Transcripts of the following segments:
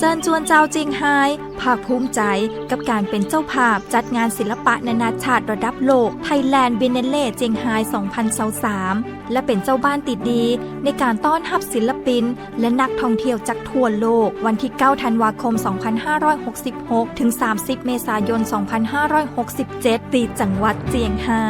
เจิญจวนเจ้าเจียงไฮภาคภูมิใจกับการเป็นเจ้าภาพจัดงานศิลปะนานาชาติระดับโลก Thailand Biennale เจียงไฮ้2023 และเป็นเจ้าบ้านติดดีในการต้อนรับศิลปิน และนักท่องเที่ยวจากทั่วโลก วันที่ 9 ธันวาคม 2566 ถึง 30 เมษายน 2567 ตีจังหวัดเจียงไฮ้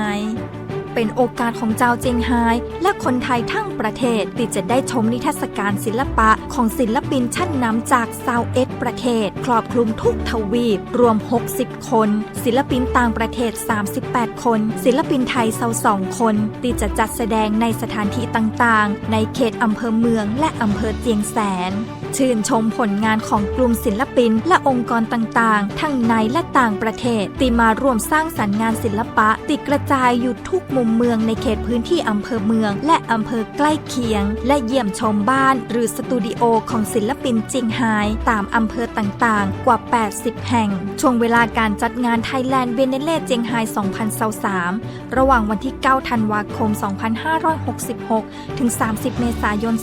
เป็นโอกาสของเจ้าเจียงไฮ้และคนไทยทั้งประเทศที่จะได้ชมนิทรรศการศิลปะของศิลปินชั้นนำจากซาวเอ็ดประเทศ ครอบคลุมทุกทวีปรวม 60 คน ศิลปินต่างประเทศ 38 คน ศิลปินไทย22คนที่จะจัดแสดงในสถานที่ต่างๆ ในเขตอำเภอเมืองและอำเภอเจียงแสน ชื่นชมผลงานของกลุ่มศิลปินและองค์กรต่างๆ ทั้งในและต่างประเทศที่มาร่วมสร้างสรรค์งานศิลปะติดกระจายอยู่ทุกมุมเมืองในเขตพื้นที่อำเภอเมือง และอำเภอใกล้เคียง และเยี่ยมชมบ้าน หรือสตูดิโอของศิลปินจิงไฮตามอำเภอต่างๆ กว่า 80 แห่ง ช่วงเวลาการจัดงาน Thailand b i e n n a l e เจียงไฮ2023 ระหว่างวันที่ 9 ธันวาคม 2566 ถึง 30 เมษายน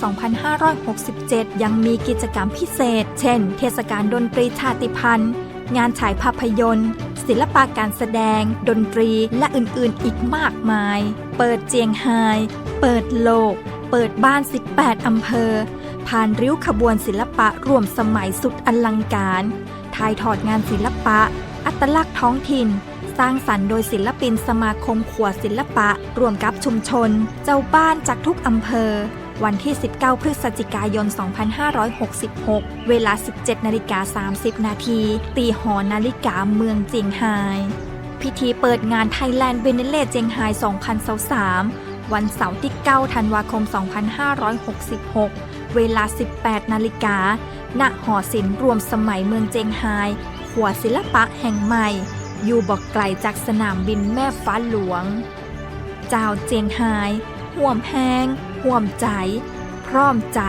2567 ยังมีกิจกรรมพิเศษ เช่น เทศกาลดนตรีชาติพันธุ์ งานฉายภาพยนตร์ ศิลปะการแสดง ดนตรีและอื่นๆอีกมากมาย เปิดเจียงไฮเปิดโลก เปิดบ้าน 18 อำเภอ ผ่านริ้วขบวนศิลปะร่วมสมัยสุดอลังการถ่ายทอดงานศิลปะ อัตลักษณ์ท้องถิ่น สร้างสรรค์โดยศิลปินสมาคมขวดศิลปะร่วมกับชุมชน เจ้าบ้านจากทุกอำเภอ วันที่ 19 พฤศจิกายน 2566 เวลา 17นาฬิกา30 นาที ตีหอนาฬิกาเมืองเจียงไฮ้พิธีเปิดงาน Thailand b i e n n a l e เจียงไฮ้2023 วันเสาร์ที่ 9 ธันวาคม 2566 เวลา 18 นาฬิกา ณ หอศิลป์รวมสมัยเมืองเจียงไฮ้ขัวศิลปะแห่งใหม่ อยู่บอกไกลจากสนามบินแม่ฟ้าหลวง เจ้าเจียงไฮ้ห่วมแหง ห่วมใจ พร้อมใจ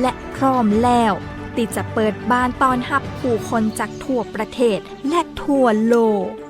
และพร้อมแล้วที่จะเปิดบ้านตอนหับผู้คนจากทั่วประเทศและทั่วโลก